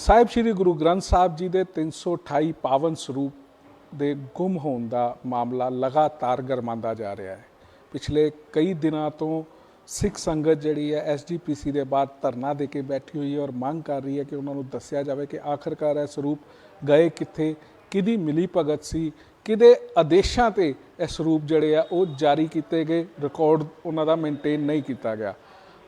ਸਾਹਿਬ ਸ੍ਰੀ ਗੁਰੂ ਗ੍ਰੰਥ ਸਾਹਿਬ ਜੀ ਦੇ 328 ਪਾਵਨ ਸਰੂਪ ਦੇ ਗੁੰਮ ਹੋਣ ਦਾ ਮਾਮਲਾ ਲਗਾਤਾਰ ਗਰਮਾਉਂਦਾ ਜਾ ਰਿਹਾ ਹੈ। ਪਿਛਲੇ ਕਈ ਦਿਨਾਂ ਤੋਂ ਸਿੱਖ ਸੰਗਤ ਜਿਹੜੀ ਹੈ ਐਸਜੀਪੀਸੀ ਦੇ ਬਾਅਦ ਧਰਨਾ ਦੇ ਕੇ ਬੈਠੀ ਹੋਈ ਹੈ ਔਰ ਮੰਗ ਕਰ ਰਹੀ ਹੈ ਕਿ ਉਹਨਾਂ ਨੂੰ ਦੱਸਿਆ ਜਾਵੇ ਕਿ ਆਖਰਕਾਰ ਇਹ ਸਰੂਪ ਗਏ ਕਿੱਥੇ, ਕਿਹਦੀ ਮਿਲੀ ਭਗਤ ਸੀ, ਕਿਹਦੇ ਆਦੇਸ਼ਾਂ ਤੇ ਇਹ ਸਰੂਪ ਜਿਹੜੇ ਆ ਉਹ ਜਾਰੀ ਕੀਤੇ ਗਏ। ਰਿਕਾਰਡ ਉਹਨਾਂ ਦਾ ਮੇਨਟੇਨ ਨਹੀਂ ਕੀਤਾ ਗਿਆ।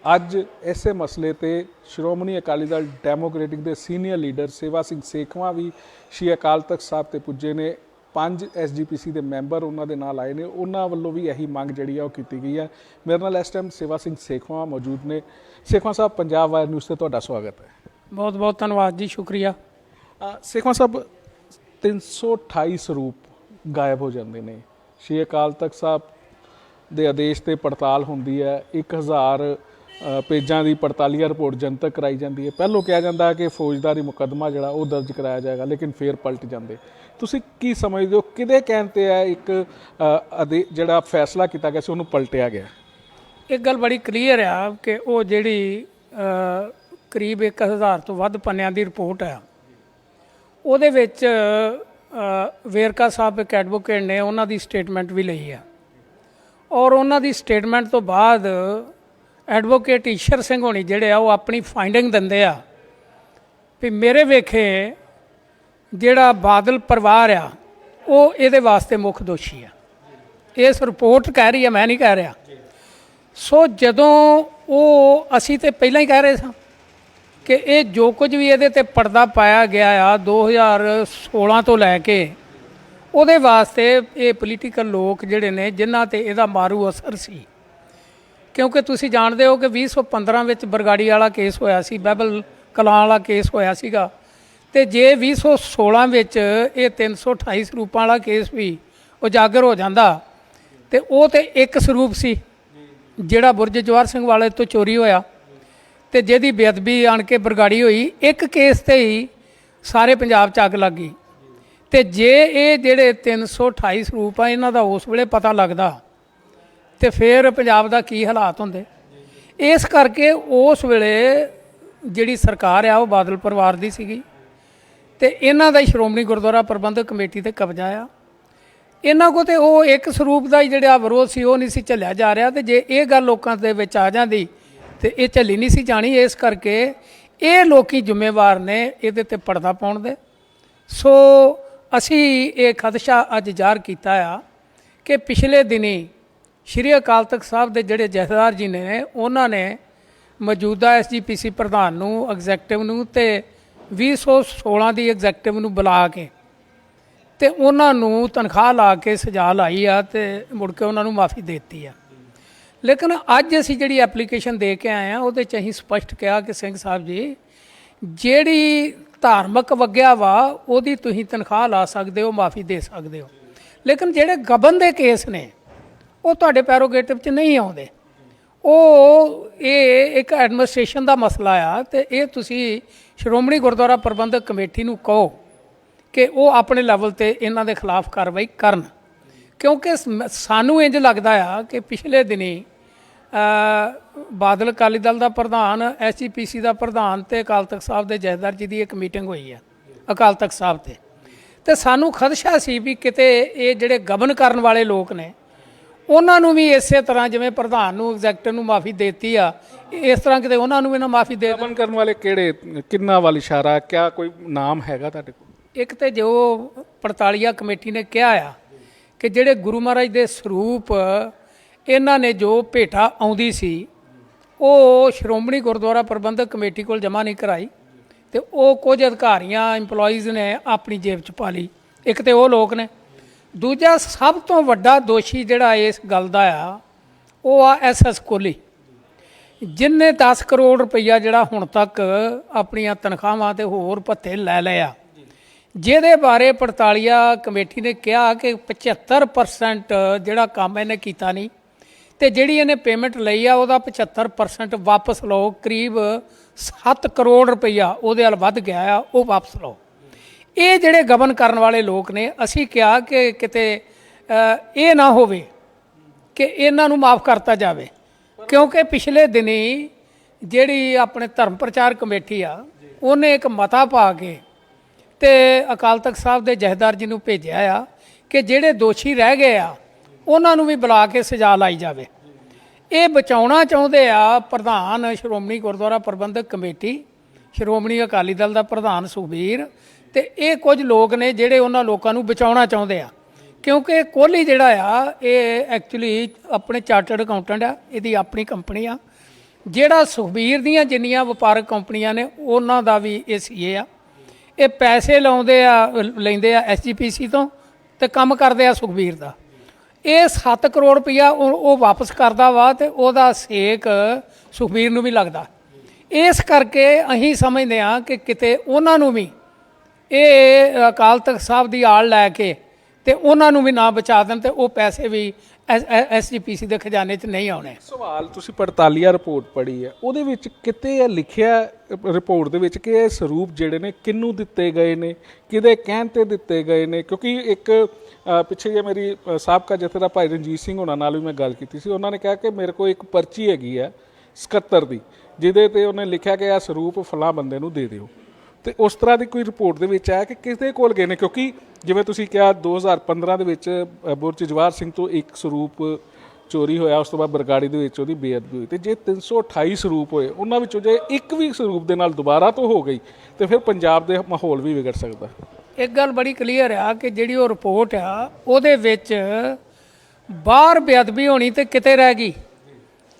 ਅੱਜ ਇਸੇ ਮਸਲੇ ਤੇ ਸ਼੍ਰੋਮਣੀ ਅਕਾਲੀ ਦਲ ਡੈਮੋਕ੍ਰੈਟਿਕ ਦੇ ਸੀਨੀਅਰ ਲੀਡਰ ਸੇਵਾ ਸਿੰਘ ਸੇਖਵਾਂ ਵੀ ਸ਼੍ਰੀ ਅਕਾਲ ਤਖਤ ਸਾਹਿਬ ਤੇ ਪੁੱਜੇ ਨੇ। ਪੰਜ ਐਸਜੀਪੀਸੀ ਦੇ ਮੈਂਬਰ ਉਹਨਾਂ ਦੇ ਨਾਲ ਆਏ ਨੇ। ਉਹਨਾਂ ਵੱਲੋਂ ਵੀ ਇਹੀ ਮੰਗ ਜਿਹੜੀ ਆ ਉਹ ਕੀਤੀ ਗਈ ਹੈ ਮੇਰੇ ਨਾਲ ਇਸ ਟਾਈਮ ਸੇਵਾ ਸਿੰਘ ਸੇਖਵਾਂ ਮੌਜੂਦ ਨੇ। ਸੇਖਵਾਂ ਸਾਹਿਬ ਪੰਜਾਬ ਵਾਇਰ ਨਿਊਜ਼ ਤੇ ਤੁਹਾਡਾ ਸਵਾਗਤ ਹੈ। ਬਹੁਤ ਬਹੁਤ ਧੰਨਵਾਦ ਜੀ ਸ਼ੁਕਰੀਆ। ਸੇਖਵਾਂ ਸਾਹਿਬ 328 ਸਰੂਪ ਗਾਇਬ ਹੋ ਜਾਂਦੇ ਨੇ। ਸ਼੍ਰੀ ਅਕਾਲ ਤਖਤ ਸਾਹਿਬ ਦੇ ਆਦੇਸ਼ ਤੇ ਪੜਤਾਲ ਹੁੰਦੀ ਹੈ। 1000 ਅ, ਪੇਜਾਂ ਦੀ ਪੜਤਾਲੀਆ ਰਿਪੋਰਟ ਜਨਤਕ ਕਰਾਈ ਜਾਂਦੀ ਹੈ। ਪਹਿਲੋਂ ਕਿਹਾ ਜਾਂਦਾ ਕਿ ਫੌਜਦਾਰੀ ਮੁਕੱਦਮਾ ਜਿਹੜਾ ਉਹ ਦਰਜ ਕਰਾਇਆ ਜਾਏਗਾ ਲੇਕਿਨ ਫੇਰ ਪਲਟ ਜਾਂਦੇ। ਤੁਸੀਂ ਕੀ ਸਮਝਦੇ ਹੋ? ਕਿਹਦੇ ਕਹਿਣ ਤੇ ਹੈ ਇੱਕ ਅ, ਜਿਹੜਾ ਫੈਸਲਾ ਕੀਤਾ ਗਿਆ ਸੀ ਉਹਨੂੰ ਪਲਟਿਆ ਗਿਆ? ਇੱਕ ਗੱਲ ਬੜੀ ਕਲੀਅਰ ਆ ਕਿ ਉਹ ਜਿਹੜੀ ਅ, ਕਰੀਬ 1000 ਤੋਂ ਵੱਧ ਪੰਨਿਆਂ ਦੀ ਰਿਪੋਰਟ ਆ। ਉਹਦੇ ਵਿੱਚ ਵੇਰਕਾ ਸਾਹਿਬ ਇੱਕ ਐਡਵੋਕੇਟ ਨੇ ਉਹਨਾਂ ਦੀ ਸਟੇਟਮੈਂਟ ਵੀ ਲਈ ਆ। ਔਰ ਉਹਨਾਂ ਦੀ ਸਟੇਟਮੈਂਟ ਤੋਂ ਬਾਅਦ ਐਡਵੋਕੇਟ ਈਸ਼ਰ ਸਿੰਘ ਹੋਣੀ ਜਿਹੜੇ ਆ, ਉਹ ਆਪਣੀ ਫਾਈਂਡਿੰਗ ਦਿੰਦੇ ਆ ਵੀ ਮੇਰੇ ਵੇਖੇ ਜਿਹੜਾ ਬਾਦਲ ਪਰਿਵਾਰ ਆ, ਉਹ ਇਹਦੇ ਵਾਸਤੇ ਮੁੱਖ ਦੋਸ਼ੀ ਆ। ਇਸ ਰਿਪੋਰਟ ਕਹਿ ਰਹੀ ਆ, ਮੈਂ ਨਹੀਂ ਕਹਿ ਰਿਹਾ। ਸੋ ਜਦੋਂ ਉਹ ਅਸੀਂ ਤੇ ਪਹਿਲਾਂ ਹੀ ਕਹਿ ਰਹੇ ਸਾਂ ਕਿ ਇਹ ਜੋ ਕੁਝ ਵੀ ਇਹਦੇ ਤੇ ਪਰਦਾ ਪਾਇਆ ਗਿਆ ਆ 2016 ਤੋਂ ਲੈ ਕੇ, ਉਹਦੇ ਵਾਸਤੇ ਇਹ ਪੋਲੀਟੀਕਲ ਲੋਕ ਜਿਹੜੇ ਨੇ, ਜਿਨ੍ਹਾਂ ਤੇ ਇਹਦਾ ਮਾਰੂ ਅਸਰ ਸੀ ਕਿਉਂਕਿ ਤੁਸੀਂ ਜਾਣਦੇ ਹੋ ਕਿ 2015 ਵਿੱਚ ਬਰਗਾੜੀ ਵਾਲਾ ਕੇਸ ਹੋਇਆ ਸੀ ਬੈਬਲ ਕਲਾਂ ਵਾਲਾ ਕੇਸ ਹੋਇਆ ਸੀਗਾ। ਤੇ ਜੇ 2016 ਵਿੱਚ ਇਹ 328 ਸਰੂਪਾਂ ਵਾਲਾ ਕੇਸ ਵੀ ਉਜਾਗਰ ਹੋ ਜਾਂਦਾ, ਤੇ ਉਹ ਤੇ ਇੱਕ ਸਰੂਪ ਸੀ, ਜਿਹੜਾ ਬੁਰਜ ਜਵਾਰ ਸਿੰਘ ਵਾਲੇ ਤੋਂ ਚੋਰੀ ਹੋਇਆ। ਤੇ ਜਿਹਦੀ ਬੇਅਦਬੀ ਆਣ ਕੇ ਬਰਗਾੜੀ ਹੋਈ, ਇੱਕ ਕੇਸ ਤੇ ਹੀ ਸਾਰੇ ਪੰਜਾਬ 'ਚ ਅੱਗ ਲੱਗ ਗਈ। ਤੇ ਜੇ ਇਹ ਜਿਹੜੇ 328 ਸਰੂਪ ਆ, ਇਹਨਾਂ ਦਾ ਉਸ ਵੇਲੇ ਪਤਾ ਲੱਗਦਾ ਤੇ ਫਿਰ ਪੰਜਾਬ ਦਾ ਕੀ ਹਾਲਾਤ ਹੁੰਦੇ? ਇਸ ਕਰਕੇ ਉਸ ਵੇਲੇ ਜਿਹੜੀ ਸਰਕਾਰ ਆ, ਉਹ ਬਾਦਲ ਪਰਿਵਾਰ ਦੀ ਸੀਗੀ ਤੇ ਇਹਨਾਂ ਦਾ ਹੀ ਸ਼੍ਰੋਮਣੀ ਗੁਰਦੁਆਰਾ ਪ੍ਰਬੰਧਕ ਕਮੇਟੀ ਤੇ ਕਬਜ਼ਾ ਆ। ਇਹਨਾਂ ਕੋ ਤੇ ਉਹ ਇੱਕ ਸਰੂਪ ਦਾ ਹੀ ਜਿਹੜਾ ਵਿਰੋਧ ਸੀ, ਉਹ ਨਹੀਂ ਸੀ ਚੱਲਿਆ ਜਾ ਰਿਹਾ ਤੇ ਜੇ ਇਹ ਗੱਲ ਲੋਕਾਂ ਦੇ ਵਿੱਚ ਆ ਜਾਂਦੀ ਤੇ ਇਹ ਚੱਲੀ ਨਹੀਂ ਸੀ ਜਾਣੀ, ਇਸ ਕਰਕੇ ਇਹ ਲੋਕੀ ਜ਼ਿੰਮੇਵਾਰ ਨੇ ਇਹਦੇ ਤੇ ਪਰਦਾ ਪਾਉਣ ਦੇ। ਸੋ ਅਸੀਂ ਇਹ ਖਦਸ਼ਾ ਅੱਜ ਜ਼ਾਹਰ ਕੀਤਾ ਆ ਕਿ ਪਿਛਲੇ ਦਿਨੀ ਸ਼੍ਰੀ ਅਕਾਲ ਤਖਤ ਸਾਹਿਬ ਦੇ ਜਿਹੜੇ ਜਥੇਦਾਰ ਜੀ ਨੇ, ਉਹਨਾਂ ਨੇ ਮੌਜੂਦਾ ਐਸਜੀਪੀਸੀ ਪ੍ਰਧਾਨ ਨੂੰ, ਐਗਜ਼ੈਕਟਿਵ ਨੂੰ ਤੇ 2016 ਦੀ ਐਗਜ਼ੈਕਟਿਵ ਨੂੰ ਬੁਲਾ ਕੇ ਤੇ ਉਹਨਾਂ ਨੂੰ ਤਨਖਾਹ ਲਾ ਕੇ ਸਜ਼ਾ ਲਾਈ ਆ ਤੇ ਮੁੜ ਕੇ ਉਹਨਾਂ ਨੂੰ ਮਾਫੀ ਦੇ ਦਿੱਤੀ ਆ। ਲੇਕਿਨ ਅੱਜ ਅਸੀਂ ਜਿਹੜੀ ਐਪਲੀਕੇਸ਼ਨ ਦੇ ਕੇ ਆਏ ਆ, ਉਹਦੇ ਚ ਅਸੀਂ ਸਪਸ਼ਟ ਕਿਹਾ ਕਿ ਸਿੰਘ ਸਾਹਿਬ ਜੀ, ਜਿਹੜੀ ਧਾਰਮਿਕ ਵਗਿਆ ਵਾ, ਉਹਦੀ ਤੁਸੀਂ ਤਨਖਾਹ ਲਾ ਸਕਦੇ ਹੋ, ਮਾਫੀ ਦੇ ਸਕਦੇ ਹੋ। ਲੇਕਿਨ ਜਿਹੜੇ ਗਬਨ ਦੇ ਕੇਸ ਨੇ ਉਹ ਤੁਹਾਡੇ ਪੈਰੋਗੇਟਿਵ ਚ ਨਹੀਂ ਆਉਂਦੇ। ਉਹ ਇਹ ਇੱਕ ਐਡਮਿਨਿਸਟ੍ਰੇਸ਼ਨ ਦਾ ਮਸਲਾ ਆ ਤੇ ਇਹ ਤੁਸੀਂ ਸ਼੍ਰੋਮਣੀ ਗੁਰਦੁਆਰਾ ਪ੍ਰਬੰਧਕ ਕਮੇਟੀ ਨੂੰ ਕਹੋ ਕਿ ਉਹ ਆਪਣੇ ਲੈਵਲ ਤੇ ਇਹਨਾਂ ਦੇ ਖਿਲਾਫ ਕਾਰਵਾਈ ਕਰਨ। ਕਿਉਂਕਿ ਸਾਨੂੰ ਇੰਜ ਲੱਗਦਾ ਆ ਕਿ ਪਿਛਲੇ ਦਿਨੀ ਬਾਦਲ ਅਕਾਲੀ ਦਲ ਦਾ ਪ੍ਰਧਾਨ ਐਸਜੀਪੀਸੀ ਦਾ ਪ੍ਰਧਾਨ ਤੇ ਅਕਾਲ ਤਖਤ ਸਾਹਿਬ ਦੇ ਜਥੇਦਾਰ ਜੀ ਦੀ ਇੱਕ ਮੀਟਿੰਗ ਹੋਈ ਆ, ਅਕਾਲ ਤਖਤ ਸਾਹਿਬ ਤੇ। ਤੇ ਸਾਨੂੰ ਖਦਸ਼ਾ ਸੀ ਵੀ ਕਿਤੇ ਇਹ ਜਿਹੜੇ ਗਬਨ ਕਰਨ ਵਾਲੇ ਲੋਕ ਨੇ ਉਹਨਾਂ ਨੂੰ ਵੀ ਇਸੇ ਤਰ੍ਹਾਂ ਜਿਵੇਂ ਪ੍ਰਧਾਨ ਨੂੰ ਐਗਜ਼ੈਕਟਿਵ ਨੂੰ ਮਾਫੀ ਦੇਤੀ ਆ ਇਸ ਤਰ੍ਹਾਂ ਕਿਤੇ ਉਹਨਾਂ ਨੂੰ ਵੀ ਨਾ ਮਾਫੀ ਦੇ ਦਮਨ ਕਰਨ ਵਾਲੇ ਕਿਹੜੇ ਕਿੰਨਾ ਵੱਲ ਇਸ਼ਾਰਾ ਕਿਆ ਕੋਈ ਨਾਮ ਹੈਗਾ ਤੁਹਾਡੇ ਕੋਲ? ਇੱਕ ਤੇ ਜੋ ਪੜਤਾਲੀਆ ਕਮੇਟੀ ਨੇ ਕਿਹਾ ਆ ਕਿ ਜਿਹੜੇ ਗੁਰੂ ਮਹਾਰਾਜ ਦੇ ਸਰੂਪ ਇਹਨਾਂ ਨੇ ਜੋ ਭੇਟਾ ਆਉਂਦੀ ਸੀ ਉਹ ਸ਼੍ਰੋਮਣੀ ਗੁਰਦੁਆਰਾ ਪ੍ਰਬੰਧਕ ਕਮੇਟੀ ਕੋਲ ਜਮ੍ਹਾਂ ਨਹੀਂ ਕਰਾਈ ਤੇ ਉਹ ਕੁਝ ਅਧਿਕਾਰੀਆਂ EMPLOYEES ਨੇ ਆਪਣੀ ਜੇਬ 'ਚ ਪਾ ਲਈ। ਇੱਕ ਤੇ ਉਹ ਲੋਕ ਨੇ। ਦੂਜਾ ਸਭ ਤੋਂ ਵੱਡਾ ਦੋਸ਼ੀ ਜਿਹੜਾ ਇਸ ਗੱਲ ਦਾ ਆ, ਉਹ ਆ ਐਸਐਸ ਕੋਹਲੀ। ਜਿਨਨੇ 10 ਕਰੋੜ ਰੁਪਈਆ ਜਿਹੜਾ ਹੁਣ ਤੱਕ ਆਪਣੀਆਂ ਤਨਖਾਹਾਂ ਤੇ ਹੋਰ ਭੱਤੇ ਲੈ ਲਿਆ ਜਿਹਦੇ ਬਾਰੇ ਪੜਤਾਲੀਆ ਕਮੇਟੀ ਨੇ ਕਿਹਾ ਕਿ 75% ਜਿਹੜਾ ਕੰਮ ਇਹਨੇ ਕੀਤਾ ਨਹੀਂ, ਤੇ ਜਿਹੜੀ ਇਹਨੇ ਪੇਮੈਂਟ ਲਈ ਆ, ਉਹਦਾ 75% ਵਾਪਸ ਲਓ, ਕਰੀਬ 7 ਕਰੋੜ ਰੁਪਈਆ ਉਹਦੇ ਵੱਲ ਵੱਧ ਗਿਆ ਆ, ਉਹ ਵਾਪਸ ਲਓ। ਇਹ ਜਿਹੜੇ ਗਵਨ ਕਰਨ ਵਾਲੇ ਲੋਕ ਨੇ, ਅਸੀਂ ਕਿਹਾ ਕਿ ਕਿਤੇ ਇਹ ਨਾ ਹੋਵੇ ਕਿ ਇਹਨਾਂ ਨੂੰ ਮਾਫ ਕਰਤਾ ਜਾਵੇ। ਕਿਉਂਕਿ ਪਿਛਲੇ ਦਿਨੀ ਜਿਹੜੀ ਆਪਣੇ ਧਰਮ ਪ੍ਰਚਾਰ ਕਮੇਟੀ ਆ, ਉਹਨੇ ਇੱਕ ਮਤਾ ਪਾ ਕੇ ਤੇ ਅਕਾਲ ਤਖਤ ਸਾਹਿਬ ਦੇ ਜਹੇਦਾਰ ਜੀ ਨੂੰ ਭੇਜਿਆ ਆ ਕਿ ਜਿਹੜੇ ਦੋਸ਼ੀ ਰਹਿ ਗਏ ਆ, ਉਹਨਾਂ ਨੂੰ ਵੀ ਬੁਲਾ ਕੇ ਸਜ਼ਾ ਲਾਈ ਜਾਵੇ। ਇਹ ਬਚਾਉਣਾ ਚਾਹੁੰਦੇ ਆ ਪ੍ਰਧਾਨ ਸ਼੍ਰੋਮਣੀ ਗੁਰਦੁਆਰਾ ਪ੍ਰਬੰਧਕ ਕਮੇਟੀ, ਸ਼੍ਰੋਮਣੀ ਅਕਾਲੀ ਦਲ ਦਾ ਪ੍ਰਧਾਨ ਸੁਖਬੀਰ ਤੇ ਇਹ ਕੁਝ ਲੋਕ ਨੇ ਜਿਹੜੇ ਉਹਨਾਂ ਲੋਕਾਂ ਨੂੰ ਬਚਾਉਣਾ ਚਾਹੁੰਦੇ ਆ। ਕਿਉਂਕਿ ਕੋਹਲੀ ਜਿਹੜਾ ਆ, ਇਹ ਐਕਚੁਅਲੀ ਆਪਣੇ ਚਾਰਟਰਡ ਅਕਾਊਂਟੈਂਟ ਆ, ਇਹਦੀ ਆਪਣੀ ਕੰਪਨੀ ਆ। ਜਿਹੜਾ ਸੁਖਬੀਰ ਦੀਆਂ ਜਿੰਨੀਆਂ ਵਪਾਰਕ ਕੰਪਨੀਆਂ ਨੇ, ਉਹਨਾਂ ਦਾ ਵੀ ਇਹ ਸੀਏ ਆ। ਇਹ ਪੈਸੇ ਲਾਉਂਦੇ ਆ, ਲੈਂਦੇ ਆ ਐਸਜੀਪੀਸੀ ਤੋਂ ਤੇ ਕੰਮ ਕਰਦੇ ਆ ਸੁਖਬੀਰ ਦਾ। ਇਹ 7 ਕਰੋੜ ਰੁਪਇਆ ਉਹ ਉਹ ਵਾਪਸ ਕਰਦਾ ਵਾ ਤੇ ਉਹਦਾ ਸੇਕ ਸੁਖਬੀਰ ਨੂੰ ਵੀ ਲੱਗਦਾ। ਇਸ ਕਰਕੇ ਅਸੀਂ ਸਮਝਦੇ ਹਾਂ ਕਿ ਕਿਤੇ ਉਹਨਾਂ ਨੂੰ ਵੀ ਇਹ ਅਕਾਲ ਤਖਤ ਸਾਹਿਬ ਦੀ ਆੜ ਲੈ ਕੇ ਤੇ ਉਹਨਾਂ ਨੂੰ ਵੀ ਨਾ ਬਚਾ ਦੇਣ ਤੇ ਉਹ ਪੈਸੇ ਵੀ ਐਸਜੀਪੀਸੀ ਦੇ ਖਜ਼ਾਨੇ 'ਚ ਨਹੀਂ ਆਉਣੇ। ਸਵਾਲ ਤੁਸੀਂ ਪੜਤਾਲੀਆ ਰਿਪੋਰਟ ਪੜ੍ਹੀ ਹੈ, ਉਹਦੇ ਵਿੱਚ ਕਿਤੇ ਇਹ ਲਿਖਿਆ ਰਿਪੋਰਟ ਦੇ ਵਿੱਚ ਕਿ ਇਹ ਸਰੂਪ ਜਿਹੜੇ ਨੇ ਕਿੰਨੂੰ ਦਿੱਤੇ ਗਏ ਨੇ, ਕਿਹਦੇ ਕਹਿਣ ਤੇ ਦਿੱਤੇ ਗਏ ਨੇ, ਕਿਉਂਕਿ ਇੱਕ ਪਿੱਛੇ ਜੇ ਮੇਰੀ ਸਾਬਕਾ ਜਥੇਦਾਰ ਭਾਈ ਰਣਜੀਤ ਸਿੰਘ ਉਹਨਾਂ ਨਾਲ ਵੀ ਮੈਂ ਗੱਲ ਕੀਤੀ ਸੀ, ਉਹਨਾਂ ਨੇ ਕਿਹਾ ਕਿ ਮੇਰੇ ਕੋਲ ਇੱਕ ਪਰਚੀ ਹੈਗੀ ਹੈ 77 ਦੀ, ਜਿਹਦੇ ਤੇ ਉਹਨੇ ਲਿਖਿਆ ਕਿ ਇਹ ਸਰੂਪ ਫਲਾਂ ਬੰਦੇ ਨੂੰ ਦੇ ਦਿਓ। ਤੇ ਉਸ ਤਰ੍ਹਾਂ ਦੀ ਕੋਈ ਰਿਪੋਰਟ ਦੇ ਵਿੱਚ ਆਇਆ ਕਿ ਕਿਸੇ ਕੋਲ ਗਏ ਨੇ? ਕਿਉਂਕਿ ਜਿਵੇਂ ਤੁਸੀਂ ਕਿਹਾ 2015 ਦੇ ਵਿੱਚ ਅ, ਬੁਰਜ ਜਵਾਰ ਸਿੰਘ ਤੋਂ ਇੱਕ ਸਰੂਪ ਚੋਰੀ ਹੋਇਆ ਉਸ ਤੋਂ ਬਾਅਦ ਬਰਗਾੜੀ ਦੇ ਵਿੱਚ ਉਹਦੀ ਬੇਅਦਬੀ ਹੋਈ। ਤੇ ਜੇ 328 ਸਰੂਪ ਹੋਏ ਉਹਨਾਂ ਵਿੱਚੋਂ ਜੇ ਇੱਕ ਵੀ ਸਰੂਪ ਦੇ ਨਾਲ ਦੁਬਾਰਾ ਤੋਂ ਹੋ ਗਈ ਤੇ ਫਿਰ ਪੰਜਾਬ ਦੇ ਮਾਹੌਲ ਵੀ ਵਿਗੜ ਸਕਦਾ। ਇੱਕ ਗੱਲ ਬੜੀ ਕਲੀਅਰ ਆ ਕਿ ਜਿਹੜੀ ਉਹ ਰਿਪੋਰਟ ਆ ਉਹਦੇ ਵਿੱਚ ਬਾਹਰ ਬੇਅਦਬੀ ਹੋਣੀ ਤੇ ਕਿਤੇ ਰਹਿ ਗਈ।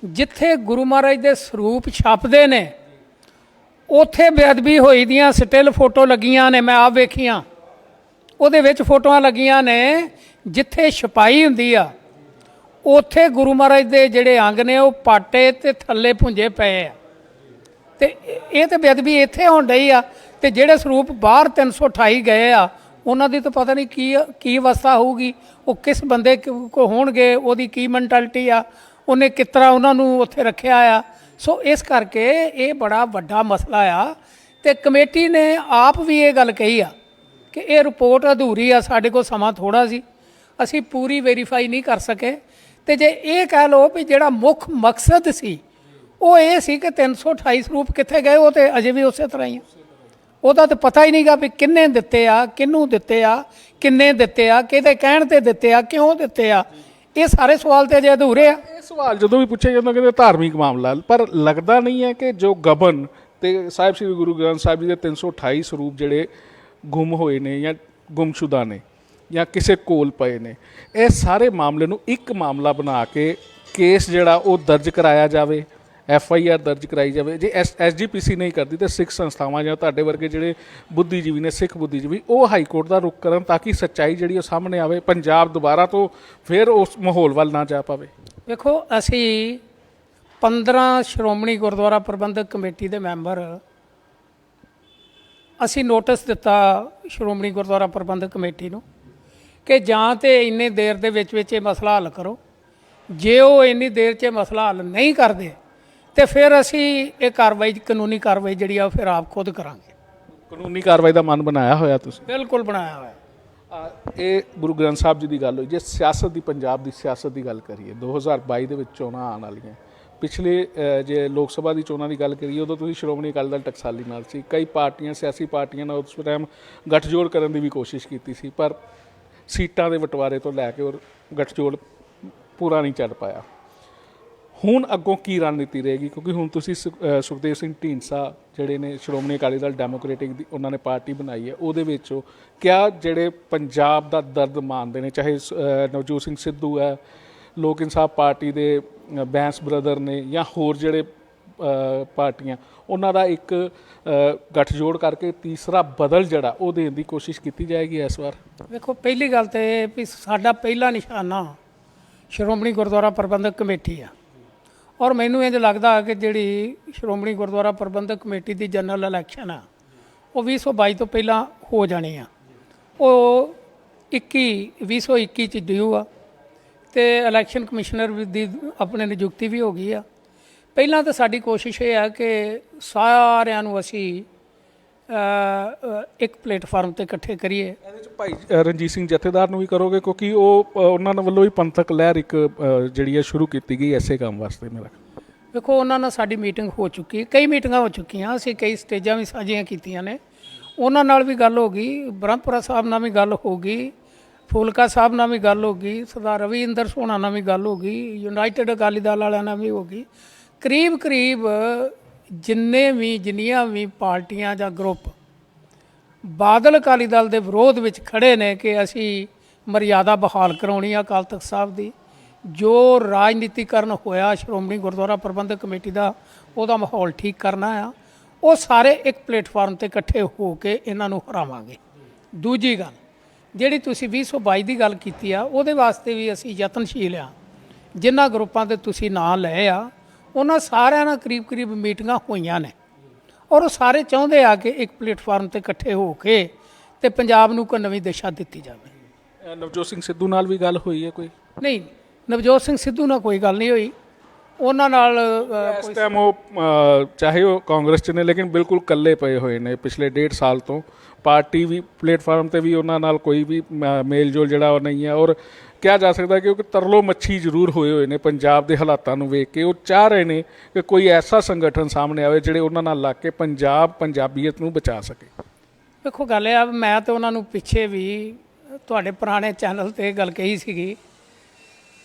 ਜਿੱਥੇ ਗੁਰੂ ਮਹਾਰਾਜ ਦੇ ਸਰੂਪ ਛਾਪਦੇ ਨੇ ਉੱਥੇ ਬੇਅਦਬੀ ਹੋਈ ਦੀਆਂ ਸਟਿਲ ਫੋਟੋ ਲੱਗੀਆਂ ਨੇ, ਮੈਂ ਆਪ ਵੇਖੀਆਂ। ਉਹਦੇ ਵਿੱਚ ਫੋਟੋਆਂ ਲੱਗੀਆਂ ਨੇ, ਜਿੱਥੇ ਛਪਾਈ ਹੁੰਦੀ ਆ, ਉੱਥੇ ਗੁਰੂ ਮਹਾਰਾਜ ਦੇ ਜਿਹੜੇ ਅੰਗ ਨੇ, ਉਹ ਪਾਟੇ ਤੇ ਥੱਲੇ ਭੁੰਜੇ ਪਏ ਆ। ਤੇ ਇਹ ਤੇ ਬੇਅਦਬੀ ਇੱਥੇ ਹੋਣ ਡਈ ਆ, ਤੇ ਜਿਹੜੇ ਸਰੂਪ ਬਾਹਰ 328 ਗਏ ਆ, ਉਹਨਾਂ ਦੀ ਤਾਂ ਪਤਾ ਨਹੀਂ ਕੀ ਕੀ ਅਵਸਥਾ ਹੋਊਗੀ, ਉਹ ਕਿਸ ਬੰਦੇ ਕ- ਕੋ ਹੋਣਗੇ, ਉਹਦੀ ਕੀ ਮੈਂਟੈਲਿਟੀ ਆ, ਉਹਨੇ ਕਿਸ ਤਰ੍ਹਾਂ ਉਹਨਾਂ ਨੂੰ ਉੱਥੇ ਰੱਖਿਆ ਆ ਸੋ ਇਸ ਕਰਕੇ ਇਹ ਬੜਾ ਵੱਡਾ ਮਸਲਾ ਆ ਤੇ ਕਮੇਟੀ ਨੇ ਆਪ ਵੀ ਇਹ ਗੱਲ ਕਹੀ ਆ ਕਿ ਇਹ ਰਿਪੋਰਟ ਅਧੂਰੀ ਆ, ਸਾਡੇ ਕੋਲ ਸਮਾਂ ਥੋੜਾ ਸੀ, ਅਸੀਂ ਪੂਰੀ ਵੈਰੀਫਾਈ ਨਹੀਂ ਕਰ ਸਕੇ। ਤੇ ਜੇ ਇਹ ਕਹਿ ਲਓ ਵੀ ਜਿਹੜਾ ਮੁੱਖ ਮਕਸਦ ਸੀ, ਉਹ ਇਹ ਸੀ ਕਿ 328 ਸਰੂਪ ਕਿੱਥੇ ਗਏ, ਉਹ ਤੇ ਅਜੇ ਵੀ ਉਸੇ ਤਰ੍ਹਾਂ ਹੀ ਆ। ਉਹਦਾ ਤਾਂ ਪਤਾ ਹੀ ਨਹੀਂਗਾ ਵੀ ਕਿੰਨੇ ਦਿੱਤੇ ਆ, ਕਿਹਨੂੰ ਦਿੱਤੇ ਆ, ਕਿੰਨੇ ਦਿੱਤੇ ਆ, ਕਿਹਦੇ ਕਹਿਣ ਤੇ ਦਿੱਤੇ ਆ, ਕਿਉਂ ਦਿੱਤੇ ਆ। ਇਹ ਸਾਰੇ ਸਵਾਲ ਤੇ ਅਜੇ ਅਧੂਰੇ ਆ। ਇਹ ਸਵਾਲ ਜਦੋਂ ਵੀ ਪੁੱਛਿਆ ਜਾਂਦਾ ਕਹਿੰਦੇ ਧਾਰਮਿਕ ਮਾਮਲਾ, ਪਰ ਲੱਗਦਾ ਨਹੀਂ ਹੈ ਕਿ ਜੋ ਗਬਨ ਤੇ ਸਾਹਿਬ ਸ੍ਰੀ ਗੁਰੂ ਗ੍ਰੰਥ ਸਾਹਿਬ ਜੀ ਦੇ 328 ਸਰੂਪ ਜਿਹੜੇ ਗੁੰਮ ਹੋਏ ਨੇ ਜਾਂ ਗੁੰਮਸ਼ੁਦਾ ਨੇ ਜਾਂ ਕਿਸੇ ਕੋਲ ਪਏ ਨੇ, ਇਹ ਸਾਰੇ ਮਾਮਲੇ ਨੂੰ ਇੱਕ ਮਾਮਲਾ ਬਣਾ ਕੇ ਕੇਸ ਜਿਹੜਾ ਉਹ ਦਰਜ ਕਰਾਇਆ ਜਾਵੇ। ਐਫ ਆਈ ਆਰ ਦਰਜ ਕਰਾਈ ਜਾਵੇ। ਜੇ ਐਸ ਜੀ ਪੀ ਸੀ ਨਹੀਂ ਕਰਦੀ ਤਾਂ ਸਿੱਖ ਸੰਸਥਾਵਾਂ ਜਾਂ ਤੁਹਾਡੇ ਵਰਗੇ ਜਿਹੜੇ ਬੁੱਧੀਜੀਵੀ ਨੇ, ਸਿੱਖ ਬੁੱਧੀਜੀਵੀ, ਉਹ ਹਾਈ ਕੋਰਟ ਦਾ ਰੁਖ ਕਰਨ ਤਾਂ ਕਿ ਸੱਚਾਈ ਜਿਹੜੀ ਉਹ ਸਾਹਮਣੇ ਆਵੇ, ਪੰਜਾਬ ਦੁਬਾਰਾ ਤੋਂ ਫਿਰ ਉਸ ਮਾਹੌਲ ਵੱਲ ਨਾ ਜਾ ਪਾਵੇ। ਵੇਖੋ, ਅਸੀਂ 15 ਸ਼੍ਰੋਮਣੀ ਗੁਰਦੁਆਰਾ ਪ੍ਰਬੰਧਕ ਕਮੇਟੀ ਦੇ ਮੈਂਬਰ, ਅਸੀਂ ਨੋਟਿਸ ਦਿੱਤਾ ਸ਼੍ਰੋਮਣੀ ਗੁਰਦੁਆਰਾ ਪ੍ਰਬੰਧਕ ਕਮੇਟੀ ਨੂੰ ਕਿ ਜਾਂ ਤੇ ਇੰਨੇ ਦੇਰ ਦੇ ਵਿੱਚ ਵਿੱਚ ਇਹ ਮਸਲਾ ਹੱਲ ਕਰੋ। ਜੇ ਉਹ ਇੰਨੀ ਦੇਰ 'ਚ ਇਹ ਮਸਲਾ ਹੱਲ ਨਹੀਂ ਕਰਦੇ ਤੇ ਫਿਰ ਅਸੀਂ ਇਹ ਕਾਰਵਾਈ ਕਾਨੂੰਨੀ ਕਾਰਵਾਈ ਜਿਹੜੀ ਆ ਉਹ ਫਿਰ ਆਪ ਖੁਦ ਕਰਾਂਗੇ। ਕਾਨੂੰਨੀ ਕਾਰਵਾਈ ਦਾ ਮਨ ਬਣਾਇਆ ਹੋਇਆ ਤੁਸੀਂ? ਬਿਲਕੁਲ ਬਣਾਇਆ ਹੋਇਆ। ਆ, ਇਹ ਗੁਰੂ ਗ੍ਰੰਥ ਸਾਹਿਬ ਜੀ ਦੀ ਗੱਲ ਹੋਈ। ਜੇ ਸਿਆਸਤ ਦੀ ਪੰਜਾਬ ਦੀ ਸਿਆਸਤ ਦੀ ਗੱਲ ਕਰੀਏ 2022 ਦੇ ਵਿੱਚ ਚੋਣਾਂ ਆਉਣ ਵਾਲੀਆਂ। ਪਿਛਲੇ ਅ, ਜੇ ਲੋਕ ਸਭਾ ਦੀ ਚੋਣਾਂ ਦੀ ਗੱਲ ਕਰੀਏ ਉਦੋਂ ਤੁਸੀਂ ਸ਼੍ਰੋਮਣੀ ਅਕਾਲੀ ਦਲ ਟਕਸਾਲੀ ਨਾਲ ਸੀ। ਕਈ ਪਾਰਟੀਆਂ ਸਿਆਸੀ ਪਾਰਟੀਆਂ ਨਾਲ ਉਸ ਟਾਈਮ ਗੱਠਜੋੜ ਕਰਨ ਦੀ ਵੀ ਕੋਸ਼ਿਸ਼ ਕੀਤੀ ਸੀ ਪਰ ਸੀਟਾਂ ਦੇ ਬਟਵਾਰੇ ਤੋਂ ਲੈ ਕੇ ਉਹ ਗੱਠਜੋੜ ਪੂਰਾ ਨਹੀਂ ਚੱਲ ਪਾਇਆ। ਹੁਣ ਅੱਗੋਂ ਕੀ ਰਣਨੀਤੀ ਰਹੇਗੀ? ਕਿਉਂਕਿ ਹੁਣ ਤੁਸੀਂ ਸੁਖ- ਸੁਖਦੇਵ ਸਿੰਘ ਢੀਂਡਸਾ ਜਿਹੜੇ ਨੇ ਸ਼੍ਰੋਮਣੀ ਅਕਾਲੀ ਦਲ ਡੈਮੋਕ੍ਰੈਟਿਕ ਦੀ ਉਹਨਾਂ ਨੇ ਪਾਰਟੀ ਬਣਾਈ ਹੈ, ਉਹਦੇ ਵਿੱਚੋਂ ਕਿਆ ਜਿਹੜੇ ਪੰਜਾਬ ਦਾ ਦਰਦ ਮਾਨਦੇ ਨੇ? ਚਾਹੇ ਸ- ਨਵਜੋਤ ਸਿੰਘ ਸਿੱਧੂ ਹੈ, ਲੋਕ ਇਨਸਾਫ ਪਾਰਟੀ ਦੇ ਬੈਂਸ ਬ੍ਰਦਰ ਨੇ ਜਾਂ ਹੋਰ ਜਿਹੜੇ ਪਾਰਟੀਆਂ, ਉਹਨਾਂ ਦਾ ਇੱਕ, ਅਹ ਗੱਠਜੋੜ ਕਰਕੇ ਤੀਸਰਾ ਬਦਲ ਜਿਹੜਾ, ਉਹ ਦੇਣ ਦੀ ਕੋਸ਼ਿਸ਼ ਕੀਤੀ ਜਾਏਗੀ ਇਸ ਵਾਰ? ਵੇਖੋ, ਪਹਿਲੀ ਗੱਲ ਤੇ ਇਹ ਵੀ ਸਾਡਾ ਪਹਿਲਾ ਨਿਸ਼ਾਨਾ ਸ਼੍ਰੋਮਣੀ ਗੁਰਦੁਆਰਾ ਪ੍ਰਬੰਧਕ ਕਮੇਟੀ ਆ। ਔਰ ਮੈਨੂੰ ਇੰਜ ਲੱਗਦਾ ਕਿ ਜਿਹੜੀ ਸ਼੍ਰੋਮਣੀ ਗੁਰਦੁਆਰਾ ਪ੍ਰਬੰਧਕ ਕਮੇਟੀ ਦੀ ਜਨਰਲ ਇਲੈਕਸ਼ਨ ਆ, ਉਹ 2022 ਤੋਂ ਪਹਿਲਾਂ ਹੋ ਜਾਣੀ ਆ। ਉਹ 21 2021 ਚ ਡਿਊ ਆ ਤੇ ਇਲੈਕਸ਼ਨ ਕਮਿਸ਼ਨਰ ਵੀ ਦੀ ਆਪਣੇ ਨਿਯੁਕਤੀ ਵੀ ਹੋ ਗਈ ਆ। ਪਹਿਲਾਂ ਤਾਂ ਸਾਡੀ ਕੋਸ਼ਿਸ਼ ਇਹ ਆ ਕਿ ਸਾਰਿਆਂ ਨੂੰ ਅਸੀਂ ਇੱਕ ਪਲੇਟਫਾਰਮ ਤੇ ਇਕੱਠੇ ਕਰੀਏ। ਇਹਦੇ ਚ ਭਾਈ ਰਣਜੀਤ ਸਿੰਘ ਜਥੇਦਾਰ ਨੂੰ ਵੀ ਕਰੋਗੇ ਕਿਉਂਕਿ ਉਹ ਉਹਨਾਂ ਨੇ ਵੱਲੋਂ ਵੀ ਪੰਥਕ ਲਹਿਰ ਇੱਕ ਜਿਹੜੀ ਹੈ ਸ਼ੁਰੂ ਕੀਤੀ ਗਈ ਐਸੇ ਕੰਮ ਵਾਸਤੇ ਮੇਰਾ ਵੇਖੋ ਉਹਨਾਂ ਨਾਲ ਸਾਡੀ ਮੀਟਿੰਗ ਹੋ ਚੁੱਕੀ ਹੈ। ਕਈ ਮੀਟਿੰਗਾਂ ਹੋ ਚੁੱਕੀਆਂ ਅਸੀਂ ਕਈ ਸਟੇਜਾਂ ਵੀ ਸਾਂਝੀਆਂ ਕੀਤੀਆਂ ਨੇ। ਉਹਨਾਂ ਨਾਲ ਵੀ ਗੱਲ ਹੋ ਗਈ ਬ੍ਰਹਮਪੁਰਾ ਸਾਹਿਬ ਨਾਲ ਵੀ ਗੱਲ ਹੋ ਗਈ ਫੂਲਕਾ ਸਾਹਿਬ ਨਾਲ ਵੀ ਗੱਲ ਹੋ ਗਈ ਸਰਦਾਰ ਰਵੀ ਇੰਦਰ ਸੋਹਣਾ ਨਾਲ ਵੀ ਗੱਲ ਹੋ ਗਈ ਯੂਨਾਈਟਿਡ ਅਕਾਲੀ ਦਲ ਵਾਲਿਆਂ ਨਾਲ ਵੀ ਹੋ ਗਈ। ਕਰੀਬ ਕਰੀਬ ਜਿੰਨੇ ਵੀ, ਜਿੰਨੀਆਂ ਵੀ ਪਾਰਟੀਆਂ ਜਾਂ ਗਰੁੱਪ ਬਾਦਲ ਅਕਾਲੀ ਦਲ ਦੇ ਵਿਰੋਧ ਵਿੱਚ ਖੜੇ ਨੇ ਕਿ ਅਸੀਂ ਮਰਿਆਦਾ ਬਹਾਲ ਕਰਾਉਣੀ ਆ ਅਕਾਲ ਤਖਤ ਸਾਹਿਬ ਦੀ, ਜੋ ਰਾਜਨੀਤੀਕਰਨ ਹੋਇਆ, ਸ਼੍ਰੋਮਣੀ ਗੁਰਦੁਆਰਾ ਪ੍ਰਬੰਧਕ ਕਮੇਟੀ ਦਾ, ਉਹਦਾ ਮਾਹੌਲ ਠੀਕ ਕਰਨਾ ਆ, ਉਹ ਸਾਰੇ ਇੱਕ ਪਲੇਟਫਾਰਮ ਤੇ ਇਕੱਠੇ ਹੋ ਕੇ ਇਹਨਾਂ ਨੂੰ ਹਰਾਵਾਂਗੇ। ਦੂਜੀ ਗੱਲ, ਜਿਹੜੀ ਤੁਸੀਂ 2022 ਦੀ ਗੱਲ ਕੀਤੀ ਆ, ਉਹਦੇ ਵਾਸਤੇ ਵੀ ਅਸੀਂ ਯਤਨਸ਼ੀਲ ਆ ਜਿਨ੍ਹਾਂ ਗਰੁੱਪਾਂ 'ਤੇ ਤੁਸੀਂ ਨਾਂ ਲਏ ਆ ਉਹਨਾਂ ਸਾਰਿਆਂ ਨਾਲ ਕਰੀਬ ਕਰੀਬ ਮੀਟਿੰਗਾਂ ਹੋਈਆਂ ਨੇ। ਔਰ ਉਹ ਸਾਰੇ ਚਾਹੁੰਦੇ ਆ ਕਿ ਇੱਕ ਪਲੇਟਫਾਰਮ ਤੇ ਇਕੱਠੇ ਹੋ ਕੇ ਤੇ ਪੰਜਾਬ ਨੂੰ ਕੋਈ ਨਵੀਂ ਦਿਸ਼ਾ ਦਿੱਤੀ ਜਾਵੇ। ਨਵਜੋਤ ਸਿੰਘ ਸਿੱਧੂ ਨਾਲ ਵੀ ਗੱਲ ਹੋਈ ਹੈ ਕੋਈ? ਨਹੀਂ ਨਵਜੋਤ ਸਿੰਘ ਸਿੱਧੂ ਨਾਲ ਕੋਈ ਗੱਲ ਨਹੀਂ ਹੋਈ। ਉਹਨਾਂ ਨਾਲ ਇਸ ਟਾਈਮ ਉਹ ਚਾਹੇ ਉਹ ਕਾਂਗਰਸ ਚ ਨੇ ਲੇਕਿਨ ਬਿਲਕੁਲ ਇਕੱਲੇ ਪਏ ਹੋਏ ਨੇ। ਪਿਛਲੇ ਡੇਢ ਸਾਲ ਤੋਂ ਪਾਰਟੀ ਵੀ ਪਲੇਟਫਾਰਮ ਤੇ ਵੀ ਉਹਨਾਂ ਨਾਲ ਕੋਈ ਵੀ ਮ- ਮੇਲਜੋਲ ਜਿਹੜਾ ਉਹ ਨਹੀਂ ਹੈ। ਔਰ ਕਿਹਾ ਜਾ ਸਕਦਾ ਕਿਉਂਕਿ ਤਰਲੋ ਮੱਛੀ ਜ਼ਰੂਰ ਹੋਏ ਹੋਏ ਨੇ ਪੰਜਾਬ ਦੇ ਹਾਲਾਤਾਂ ਨੂੰ ਵੇਖ ਕੇ। ਉਹ ਚਾਹ ਰਹੇ ਨੇ ਕਿ ਕੋਈ ਐਸਾ ਸੰਗਠਨ ਸਾਹਮਣੇ ਆਵੇ ਜਿਹੜੇ ਉਹਨਾਂ ਨਾਲ ਲੱਗ ਕੇ ਪੰਜਾਬ, ਪੰਜਾਬੀਅਤ ਨੂੰ ਬਚਾ ਸਕੇ। ਵੇਖੋ ਗੱਲ ਆ, ਮੈਂ ਤਾਂ ਉਹਨਾਂ ਨੂੰ ਪਿੱਛੇ ਵੀ ਤੁਹਾਡੇ ਪੁਰਾਣੇ ਚੈਨਲ ਤੇ ਗੱਲ ਕਹੀ ਸੀਗੀ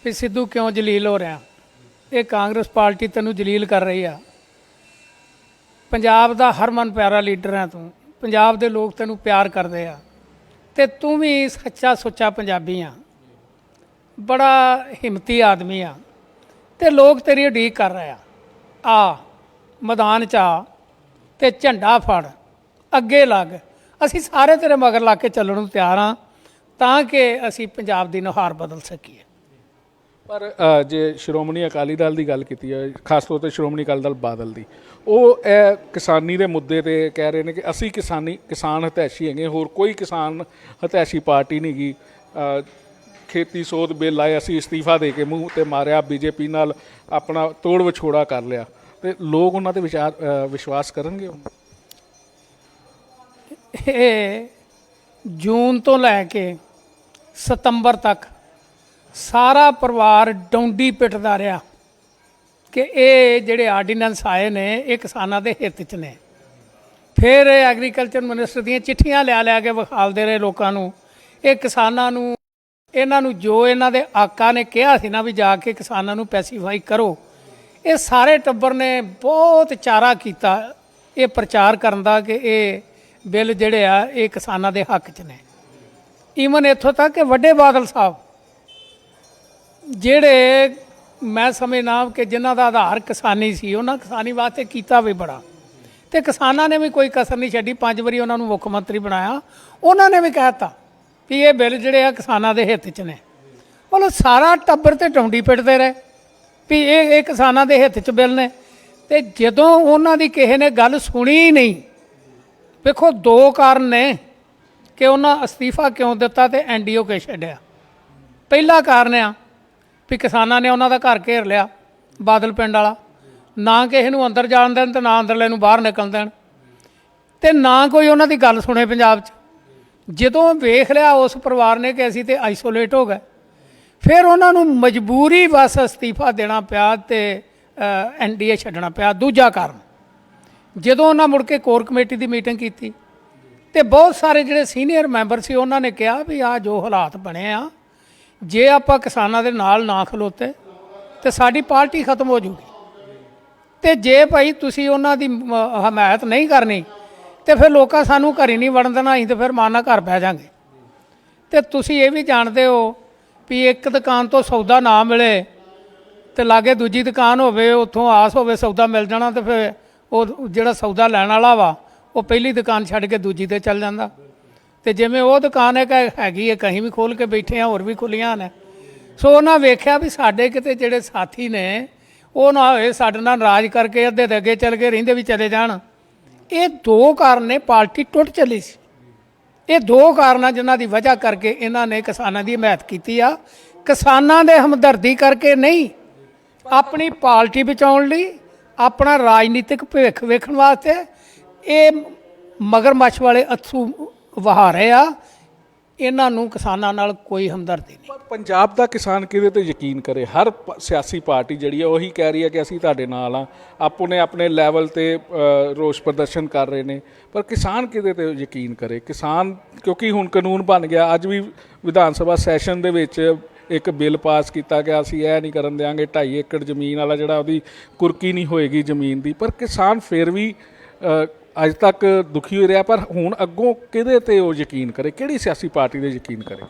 ਵੀ ਸਿੱਧੂ ਕਿਉਂ ਜਲੀਲ ਹੋ ਰਿਹਾ? ਇਹ ਕਾਂਗਰਸ ਪਾਰਟੀ ਤੈਨੂੰ ਜਲੀਲ ਕਰ ਰਹੀ ਆ। ਪੰਜਾਬ ਦਾ ਹਰਮਨ ਪਿਆਰਾ ਲੀਡਰ ਹੈ ਤੂੰ। ਪੰਜਾਬ ਦੇ ਲੋਕ ਤੈਨੂੰ ਪਿਆਰ ਕਰਦੇ ਆ। ਤੇ ਤੂੰ ਵੀ ਸੱਚਾ ਸੁੱਚਾ ਪੰਜਾਬੀ ਆ। ਬੜਾ ਹਿੰਮਤੀ ਆਦਮੀ ਆ ਤੇ ਲੋਕ ਤੇਰੀ ਉਡੀਕ ਕਰ ਰਹੇ ਆ। ਆ, ਮੈਦਾਨ ਚ ਆ ਤੇ ਝੰਡਾ ਫੜ, ਅੱਗੇ ਲੱਗ। ਅਸੀਂ ਸਾਰੇ ਤੇਰੇ ਮਗਰ ਲਾ ਕੇ ਚੱਲਣ ਨੂੰ ਤਿਆਰ ਆ ਤਾਂ ਕਿ ਅਸੀਂ ਪੰਜਾਬ ਦੀ ਨੁਹਾਰ ਬਦਲ ਸਕੀਏ। ਪਰ ਜੇ ਸ਼੍ਰੋਮਣੀ ਅਕਾਲੀ ਦਲ ਦੀ ਗੱਲ ਕੀਤੀ ਹੈ ਖਾਸ ਤੌਰ ਤੇ ਸ਼੍ਰੋਮਣੀ ਅਕਾਲੀ ਦਲ ਬਾਦਲ ਦੀ, ਉਹ ਇਹ ਕਿਸਾਨੀ ਦੇ ਮੁੱਦੇ ਤੇ ਕਹਿ ਰਹੇ ਨੇ ਕਿ ਅਸੀਂ ਕਿਸਾਨੀ, ਕਿਸਾਨ ਹਤੈਸ਼ੀ ਹੈਗੇ ਹੋਰ ਕੋਈ ਕਿਸਾਨ ਹਤੈਸ਼ੀ ਪਾਰਟੀ ਨਹੀਂ ਗੀ ਖੇਤੀ ਸੋਧ ਬਿੱਲ ਆਏ, ਅਸੀਂ ਅਸਤੀਫਾ ਦੇ ਕੇ ਮੂੰਹ ਤੇ ਮਾਰਿਆ, ਬੀਜੇਪੀ ਨਾਲ ਆਪਣਾ ਤੋੜ ਵਿਛੋੜਾ ਕਰ ਲਿਆ। ਤੇ ਲੋਕ ਉਹਨਾਂ ਤੇ ਵਿਚਾਰ ਵਿਸ਼ਵਾਸ ਕਰਨਗੇ ਇਹ ਜੂਨ ਤੋਂ ਲੈ ਕੇ ਸਤੰਬਰ ਤੱਕ ਸਾਰਾ ਪਰਿਵਾਰ ਡੌਂਡੀ ਪਿੱਟਦਾ ਰਿਹਾ ਕਿ ਇਹ ਜਿਹੜੇ ਆਰਡੀਨੈਂਸ ਆਏ ਨੇ, ਇਹ ਕਿਸਾਨਾਂ ਦੇ ਹਿੱਤ 'ਚ ਨੇ। ਫਿਰ ਐਗਰੀਕਲਚਰ ਮਿਨਿਸਟਰ ਦੀਆਂ ਚਿੱਠੀਆਂ ਲਿਆ ਲਿਆ ਕੇ ਵਿਖਾਲਦੇ ਰਹੇ ਲੋਕਾਂ ਨੂੰ। ਇਹ ਕਿਸਾਨਾਂ ਨੂੰ ਇਹਨਾਂ ਨੂੰ ਜੋ ਇਹਨਾਂ ਦੇ ਆਕਾ ਨੇ ਕਿਹਾ ਸੀ ਨਾ ਵੀ ਜਾ ਕੇ ਕਿਸਾਨਾਂ ਨੂੰ ਪੈਸੀਫਾਈ ਕਰੋ, ਇਹ ਸਾਰੇ ਟੱਬਰ ਨੇ ਬਹੁਤ ਚਾਰਾ ਕੀਤਾ, ਇਹ ਪ੍ਰਚਾਰ ਕਰਨ ਦਾ ਕਿ ਇਹ ਬਿੱਲ ਜਿਹੜੇ ਆ, ਇਹ ਕਿਸਾਨਾਂ ਦੇ ਹੱਕ 'ਚ ਨੇ। ਈਵਨ ਇੱਥੋਂ ਤੱਕ ਕਿ ਵੱਡੇ ਬਾਦਲ ਸਾਹਿਬ, ਜਿਹੜੇ ਮੈਂ ਸਮਝਣਾ ਕਿ ਜਿਨ੍ਹਾਂ ਦਾ ਆਧਾਰ ਕਿਸਾਨੀ ਸੀ, ਉਹਨਾਂ ਕਿਸਾਨੀ ਵਾਸਤੇ ਕੀਤਾ ਵੀ ਬੜਾ। ਤੇ ਕਿਸਾਨਾਂ ਨੇ ਵੀ ਕੋਈ ਕਸਰ ਨਹੀਂ ਛੱਡੀ, ਪੰਜ ਵਾਰੀ ਉਹਨਾਂ ਨੂੰ ਮੁੱਖ ਮੰਤਰੀ ਬਣਾਇਆ, ਉਹਨਾਂ ਨੇ ਵੀ ਕਹਿਤਾ ਵੀ ਇਹ ਬਿੱਲ ਜਿਹੜੇ ਆ ਕਿਸਾਨਾਂ ਦੇ ਹਿੱਤ 'ਚ ਨੇ। ਮਤਲਬ ਸਾਰਾ ਟੱਬਰ ਤੇ ਟੌਂਡੀ ਪਿੱਟਦੇ ਰਹੇ ਵੀ ਇਹ ਇਹ ਕਿਸਾਨਾਂ ਦੇ ਹਿੱਤ 'ਚ ਬਿੱਲ ਨੇ। ਤੇ ਜਦੋਂ ਉਹਨਾਂ ਦੀ ਕਿਸੇ ਨੇ ਗੱਲ ਸੁਣੀ ਹੀ ਨਹੀਂ, ਵੇਖੋ ਦੋ ਕਾਰਨ ਨੇ ਕਿ ਉਹਨਾਂ ਅਸਤੀਫਾ ਕਿਉਂ ਦਿੱਤਾ ਤੇ ਐਨਡੀਓ ਕਿ ਛੱਡਿਆ। ਪਹਿਲਾ ਕਾਰਨ ਆ ਵੀ ਕਿਸਾਨਾਂ ਨੇ ਉਹਨਾਂ ਦਾ ਘਰ ਘੇਰ ਲਿਆ, ਬਾਦਲ ਪਿੰਡ ਵਾਲਾ। ਨਾ ਕਿਸੇ ਨੂੰ ਅੰਦਰ ਜਾਣ ਦੇਣ ਤੇ ਨਾ ਅੰਦਰਲੇ ਨੂੰ ਬਾਹਰ ਨਿਕਲਣ ਦੇਣ। ਤੇ ਨਾ ਕੋਈ ਉਹਨਾਂ ਦੀ ਗੱਲ ਸੁਣੇ ਪੰਜਾਬ 'ਚ। ਜਦੋਂ ਵੇਖ ਲਿਆ ਉਸ ਪਰਿਵਾਰ ਨੇ ਕਿ ਅਸੀਂ ਤੇ ਆਈਸੋਲੇਟ ਹੋ ਗਏ, ਫਿਰ ਉਹਨਾਂ ਨੂੰ ਮਜਬੂਰੀ ਬਸ ਅਸਤੀਫਾ ਦੇਣਾ ਪਿਆ ਤੇ ਐਨਡੀਏ ਛੱਡਣਾ ਪਿਆ। ਦੂਜਾ ਕਾਰਨ, ਜਦੋਂ ਉਹਨਾਂ ਮੁੜ ਕੇ ਕੋਰ ਕਮੇਟੀ ਦੀ ਮੀਟਿੰਗ ਕੀਤੀ ਤੇ ਬਹੁਤ ਸਾਰੇ ਜਿਹੜੇ ਸੀਨੀਅਰ ਮੈਂਬਰ ਸੀ, ਉਹਨਾਂ ਨੇ ਕਿਹਾ ਵੀ ਆ ਜੋ ਹਾਲਾਤ ਬਣੇ ਆ, ਜੇ ਆਪਾਂ ਕਿਸਾਨਾਂ ਦੇ ਨਾਲ ਨਾ ਖਲੋਤੇ ਤੇ ਸਾਡੀ ਪਾਰਟੀ ਖਤਮ ਹੋ ਜੂਗੀ। ਤੇ ਜੇ ਭਾਈ ਤੁਸੀਂ ਉਹਨਾਂ ਦੀ ਹਮਾਇਤ ਨਹੀਂ ਕਰਨੀ ਤੇ ਫਿਰ ਲੋਕਾਂ ਸਾਨੂੰ ਘਰ ਹੀ ਨਹੀਂ ਵੜਨ ਦੇਣਾ, ਅਸੀਂ ਤੇ ਫਿਰ ਮਾਨਾ ਘਰ ਬਹਿ ਜਾਾਂਗੇ। ਤੇ ਤੁਸੀਂ ਇਹ ਵੀ ਜਾਣਦੇ ਹੋ ਵੀ ਇੱਕ ਦੁਕਾਨ ਤੋਂ ਸੌਦਾ ਨਾ ਮਿਲੇ ਤੇ ਲਾਗੇ ਦੂਜੀ ਦੁਕਾਨ ਹੋਵੇ, ਉੱਥੋਂ ਆਸ ਹੋਵੇ ਸੌਦਾ ਮਿਲ ਜਾਣਾ ਤੇ ਫਿਰ ਉਹ ਜਿਹੜਾ ਸੌਦਾ ਲੈਣ ਵਾਲਾ ਵਾ, ਉਹ ਪਹਿਲੀ ਦੁਕਾਨ ਛੱਡ ਕੇ ਦੂਜੀ ਤੇ ਚੱਲ ਜਾਂਦਾ। ਤੇ ਜਿਵੇਂ ਉਹ ਦੁਕਾਨ ਹੈ ਕਿ ਹੈਗੀ ਹੈ, ਕਹੀਂ ਵੀ ਖੋਲ ਕੇ ਬੈਠੇ ਆ ਹੋਰ ਵੀ ਖੁੱਲੀਆਂ ਨੇ। ਸੋ ਉਹਨਾਂ ਵੇਖਿਆ ਵੀ ਸਾਡੇ ਕਿਤੇ ਜਿਹੜੇ ਸਾਥੀ ਨੇ, ਉਹ ਨਾ ਹੋਏ ਸਾਡੇ ਨਾਲ ਨਾਰਾਜ਼ ਕਰਕੇ ਅੱਧੇ ਦੇ ਅੱਗੇ ਚੱਲ ਕੇ ਰਹਿੰਦੇ ਵੀ ਚਲੇ ਜਾਣ। ਇਹ ਦੋ ਕਾਰਨ ਨੇ ਪਾਰਟੀ ਟੁੱਟ ਚੱਲੀ ਸੀ। ਇਹ ਦੋ ਕਾਰਨਾਂ ਜਿਨ੍ਹਾਂ ਦੀ ਵਜ੍ਹਾ ਕਰਕੇ ਇਹਨਾਂ ਨੇ ਕਿਸਾਨਾਂ ਦੀ ਹਮਾਇਤ ਕੀਤੀ ਆ। ਕਿਸਾਨਾਂ ਦੇ ਹਮਦਰਦੀ ਕਰਕੇ ਨਹੀਂ, ਆਪਣੀ ਪਾਰਟੀ ਬਚਾਉਣ ਲਈ, ਆਪਣਾ ਰਾਜਨੀਤਿਕ ਭਵਿੱਖ ਵੇਖਣ ਵਾਸਤੇ ਇਹ ਮਗਰਮੱਛ ਵਾਲੇ ਅਥਰੂ ਵਹਾ ਰਹੇ ਆ। ਇਹਨਾਂ ਨੂੰ ਕਿਸਾਨਾਂ ਨਾਲ ਕੋਈ ਹਮਦਰਦੀ ਨਹੀਂ। ਪਰ ਪੰਜਾਬ ਦਾ ਕਿਸਾਨ ਕਿਹਦੇ ਤੇ ਯਕੀਨ ਕਰੇ? ਹਰ ਪ- ਸਿਆਸੀ ਪਾਰਟੀ ਜਿਹੜੀ ਹੈ ਉਹੀ ਕਹਿ ਰਹੀ ਹੈ ਕਿ ਅਸੀਂ ਤੁਹਾਡੇ ਨਾਲ ਆ। ਆਪਣੇ ਆਪਣੇ ਲੈਵਲ ਤੇ ਅ, ਰੋਸ ਪ੍ਰਦਰਸ਼ਨ ਕਰ ਰਹੇ ਨੇ। ਪਰ ਕਿਸਾਨ ਕਿਹਦੇ ਤੇ ਯਕੀਨ ਕਰੇ? ਕਿਸਾਨ ਕਿਉਂਕਿ ਹੁਣ ਕਾਨੂੰਨ ਬਣ ਗਿਆ। ਅੱਜ ਵੀ ਵਿਧਾਨ ਸਭਾ ਸੈਸ਼ਨ ਦੇ ਵਿੱਚ ਇੱਕ ਬਿੱਲ ਪਾਸ ਕੀਤਾ ਗਿਆ। ਅਸੀਂ ਇਹ ਨਹੀਂ ਕਰਨ ਦਿਆਂਗੇ 2.5 ਏਕੜ ਜ਼ਮੀਨ ਵਾਲਾ ਜਿਹੜਾ ਉਹਦੀ ਕੁਰਕੀ ਨਹੀਂ ਹੋਏਗੀ ਜ਼ਮੀਨ ਦੀ। ਪਰ ਕਿਸਾਨ ਫਿਰ ਵੀ ਅ, ਅੱਜ ਤੱਕ ਦੁਖੀ ਹੋ ਰਿਹਾ, ਪਰ ਹੁਣ ਅੱਗੋਂ ਕਿਹਦੇ ਤੇ ਉਹ ਯਕੀਨ ਕਰੇ? ਕਿਹੜੀ ਸਿਆਸੀ ਪਾਰਟੀ ਤੇ ਯਕੀਨ ਕਰੇ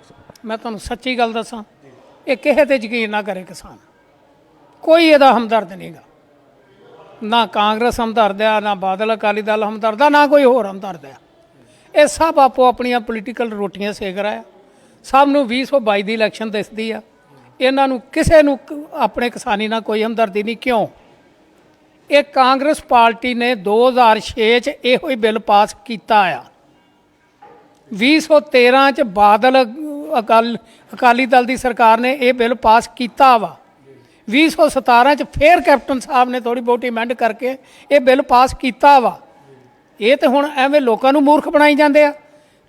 ਮੈਂ ਤੁਹਾਨੂੰ ਸੱਚੀ ਗੱਲ ਦੱਸਾਂ, ਇਹ ਕਿਸੇ ਤੇ ਯਕੀਨ ਨਾ ਕਰੇ ਕਿਸਾਨ। ਕੋਈ ਇਹਦਾ ਹਮਦਰਦ ਨਹੀਂਗਾ ਨਾ ਕਾਂਗਰਸ ਹਮਦਰਦ ਆ, ਨਾ ਬਾਦਲ ਅਕਾਲੀ ਦਲ ਹਮਦਰਦ ਆ, ਨਾ ਕੋਈ ਹੋਰ ਹਮਦਰਦ ਆ। ਇਹ ਸਭ ਆਪੋ ਆਪਣੀਆਂ ਪੋਲੀਟੀਕਲ ਰੋਟੀਆਂ ਸੇਕ ਰਿਹਾ। ਸਭ ਨੂੰ 2022 ਦੀ ਇਲੈਕਸ਼ਨ ਦਿਸਦੀ ਆ। ਇਹਨਾਂ ਨੂੰ ਕਿਸੇ ਨੂੰ ਆਪਣੇ ਕਿਸਾਨੀ ਨਾਲ ਕੋਈ ਹਮਦਰਦੀ ਨਹੀਂ। ਕਿਉਂ? ਇਹ ਕਾਂਗਰਸ ਪਾਰਟੀ ਨੇ 2006 ਚ ਇਹੋ ਹੀ ਬਿੱਲ ਪਾਸ ਕੀਤਾ ਆ। 2013 ਚ ਬਾਦਲ ਅਕਾਲ, ਅਕਾਲੀ ਦਲ ਦੀ ਸਰਕਾਰ ਨੇ ਇਹ ਬਿੱਲ ਪਾਸ ਕੀਤਾ ਵਾ। 2017 ਚ ਫੇਰ ਕੈਪਟਨ ਸਾਹਿਬ ਨੇ ਥੋੜੀ ਬਹੁਤੀ ਅਮੈਂਡ ਕਰਕੇ ਇਹ ਬਿੱਲ ਪਾਸ ਕੀਤਾ ਵਾ। ਇਹ ਤੇ ਹੁਣ ਐਵੇਂ ਲੋਕਾਂ ਨੂੰ ਮੂਰਖ ਬਣਾਈ ਜਾਂਦੇ ਆ।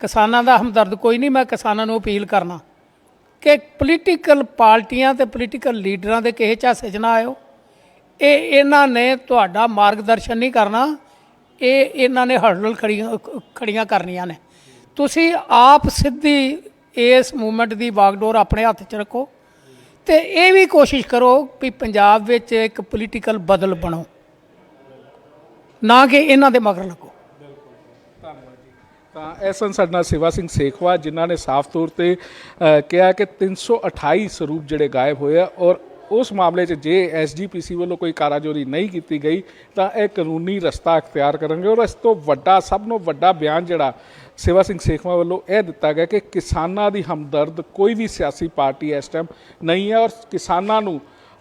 ਕਿਸਾਨਾਂ ਦਾ ਹਮਦਰਦ ਕੋਈ ਨਹੀਂ, ਮੈਂ ਕਿਸਾਨਾਂ ਨੂੰ ਅਪੀਲ ਕਰਨਾ ਕਿ ਪੋਲੀਟੀਕਲ ਪਾਰਟੀਆਂ ਤੇ ਪੋਲੀਟੀਕਲ ਲੀਡਰਾਂ ਦੇ ਕਿਸੇ ਝਾਸੇ 'ਚ ਨਾ ਆਇਓ। ਇਹ ਇਹਨਾਂ ਨੇ ਤੁਹਾਡਾ ਮਾਰਗਦਰਸ਼ਨ ਨਹੀਂ ਕਰਨਾ, ਇਹ ਇਹਨਾਂ ਨੇ ਹਰਡਲ ਖੜੀਆਂ ਖੜੀਆਂ ਕਰਨੀਆਂ ਨੇ। ਤੁਸੀਂ ਆਪ ਸਿੱਧੀ ਇਸ ਮੂਵਮੈਂਟ ਦੀ ਬਾਗਡੋਰ ਆਪਣੇ ਹੱਥ 'ਚ ਰੱਖੋ ਤੇ ਇਹ ਵੀ ਕੋਸ਼ਿਸ਼ ਕਰੋ ਵੀ ਪੰਜਾਬ ਵਿੱਚ ਇੱਕ ਪੋਲੀਟੀਕਲ ਬਦਲ ਬਣੋ। ਨਾ ਕਿ ਇਹਨਾਂ ਦੇ ਮਗਰ ਲੱਗੋ। ਤਾਂ ਇਹ ਸਨ ਸਾਡੇ ਨਾਲ ਸਿੰਘ ਸੇਖਵਾ, ਜਿਨ੍ਹਾਂ ਨੇ ਸਾਫ਼ ਤੌਰ ਤੇ ਕਿਹਾ ਕਿ 328 ਸਰੂਪ ਜਿਹੜੇ ਗਾਇਬ ਹੋਏ ਆ ਔਰ ਉਸ ਮਾਮਲੇ 'ਚ ਜੇ ਐਸਜੀਪੀਸੀ ਵੱਲੋਂ ਕੋਈ ਕਾਰਾਜੋਰੀ ਨਹੀਂ ਕੀਤੀ ਗਈ, ਤਾਂ ਇਹ ਕਾਨੂੰਨੀ ਰਸਤਾ ਅਖਤਿਆਰ ਕਰਨਗੇ। ਔਰ ਇਸ ਤੋਂ ਵੱਡਾ, ਸਭ ਤੋਂ ਵੱਡਾ ਬਿਆਨ ਜਿਹੜਾ ਸੇਵਾ ਸਿੰਘ ਸੇਖਵਾ ਵੱਲੋਂ ਇਹ ਦਿੱਤਾ ਗਿਆ ਕਿ ਕਿਸਾਨਾਂ ਦੀ ਹਮਦਰਦ ਕੋਈ ਵੀ ਸਿਆਸੀ ਪਾਰਟੀ ਇਸ ਟਾਈਮ ਨਹੀਂ ਹੈ ਔਰ ਕਿਸਾਨਾਂ ਨੂੰ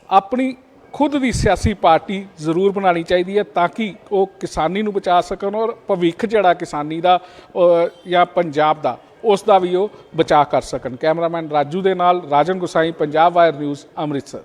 ਆਪਣੀ ਖੁਦ ਦੀ ਸਿਆਸੀ ਪਾਰਟੀ ਜ਼ਰੂਰ ਬਣਾਉਣੀ ਚਾਹੀਦੀ ਹੈ ਤਾਂ ਕਿ ਉਹ ਕਿਸਾਨੀ ਨੂੰ ਬਚਾ ਸਕਣ ਔਰ ਭਵਿੱਖ ਜਿਹੜਾ ਕਿਸਾਨੀ ਦਾ ਜਾਂ ਪੰਜਾਬ ਦਾ, ਉਸ ਦਾ ਵੀ ਉਹ ਬਚਾ ਕਰ ਸਕਣ। ਕੈਮਰਾਮੈਨ ਰਾਜੂ ਦੇ ਨਾਲ ਰਾਜਨ ਗੁਸਾਈ, ਪੰਜਾਬ ਵਾਇਰ ਨਿਊਜ਼, ਅੰਮ੍ਰਿਤਸਰ।